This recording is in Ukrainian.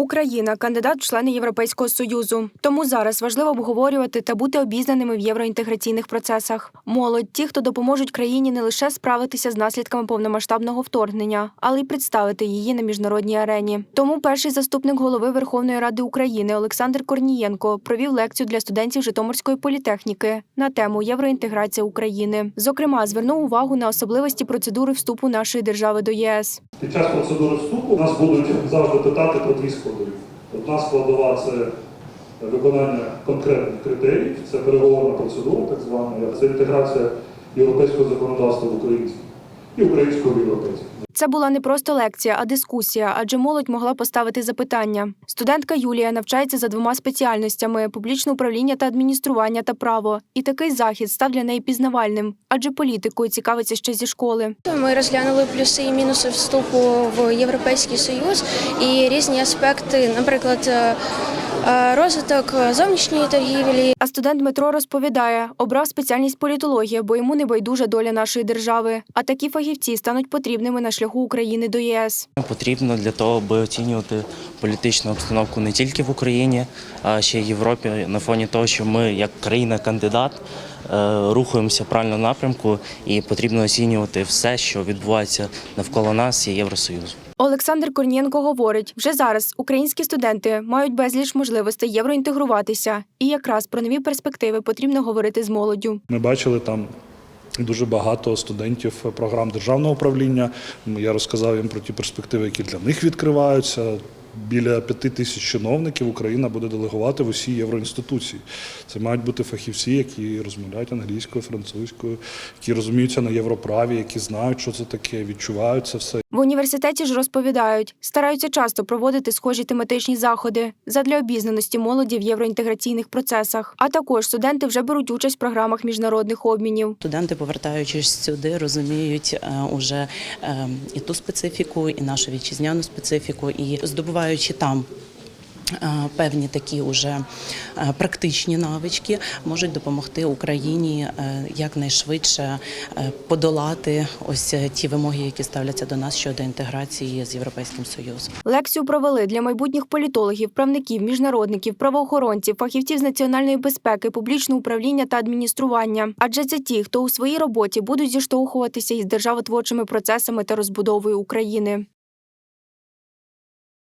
Україна кандидат в члени Європейського союзу. Тому зараз важливо обговорювати та бути обізнаними в євроінтеграційних процесах. Молодь, ті, хто допоможуть країні не лише справитися з наслідками повномасштабного вторгнення, але й представити її на міжнародній арені. Тому перший заступник голови Верховної Ради України Олександр Корнієнко провів лекцію для студентів Житомирської політехніки на тему євроінтеграція України. Зокрема, звернув увагу на особливості процедури вступу нашої держави до ЄС. Під час процедури вступу нас будуть завжди питати про складові. Одна складова це виконання конкретних критерій, це переговорна процедура, так звана, це інтеграція європейського законодавства в українське і українського в. Це була не просто лекція, а дискусія, адже молодь могла поставити запитання. Студентка Юлія навчається за двома спеціальностями: публічне управління та адміністрування та право. І такий захід став для неї пізнавальним, адже політикою цікавиться ще зі школи. Ми розглянули плюси і мінуси вступу в Європейський Союз і різні аспекти, наприклад, е, розвиток зовнішньої торгівлі, А студент Дмитро розповідає, обрав спеціальність політологія, бо йому не байдужа доля нашої держави. А такі фахівці стануть потрібними на шляху України до ЄС. Потрібно для того, аби оцінювати політичну обстановку не тільки в Україні, а ще й в Європі на фоні того, що ми, як країна-кандидат, е, рухаємося в правильному напрямку, і потрібно оцінювати все, що відбувається навколо нас і Євросоюзу. Олександр Корнієнко говорить, вже зараз українські студенти мають безліч можливостей євроінтегруватися, і якраз про нові перспективи потрібно говорити з молоддю. Ми бачили там. Дуже багато студентів програм державного управління. Я розказав їм про ті перспективи, які для них відкриваються. Біля п'яти тисяч чиновників Україна буде делегувати в усі євроінституції. Це мають бути фахівці, які розмовляють англійською, французькою, які розуміються на європраві, які знають, що це таке, відчувають це все. В університеті ж розповідають, стараються часто проводити схожі тематичні заходи задля обізнаності молоді в євроінтеграційних процесах. А також студенти вже беруть участь в програмах міжнародних обмінів. Студенти, повертаючись сюди, розуміють е, уже е, і ту специфіку, і нашу вітчизняну специфіку, і здобуваючи там. Е, Певні такі уже е, практичні навички можуть допомогти Україні е, якнайшвидше подолати ось ті вимоги, які ставляться до нас щодо інтеграції з Європейським Союзом. Лекцію провели для майбутніх політологів, правників, міжнародників, правоохоронців, фахівців з національної безпеки, публічного управління та адміністрування. Адже це ті, хто у своїй роботі будуть зіштовхуватися із державотворчими процесами та розбудовою України.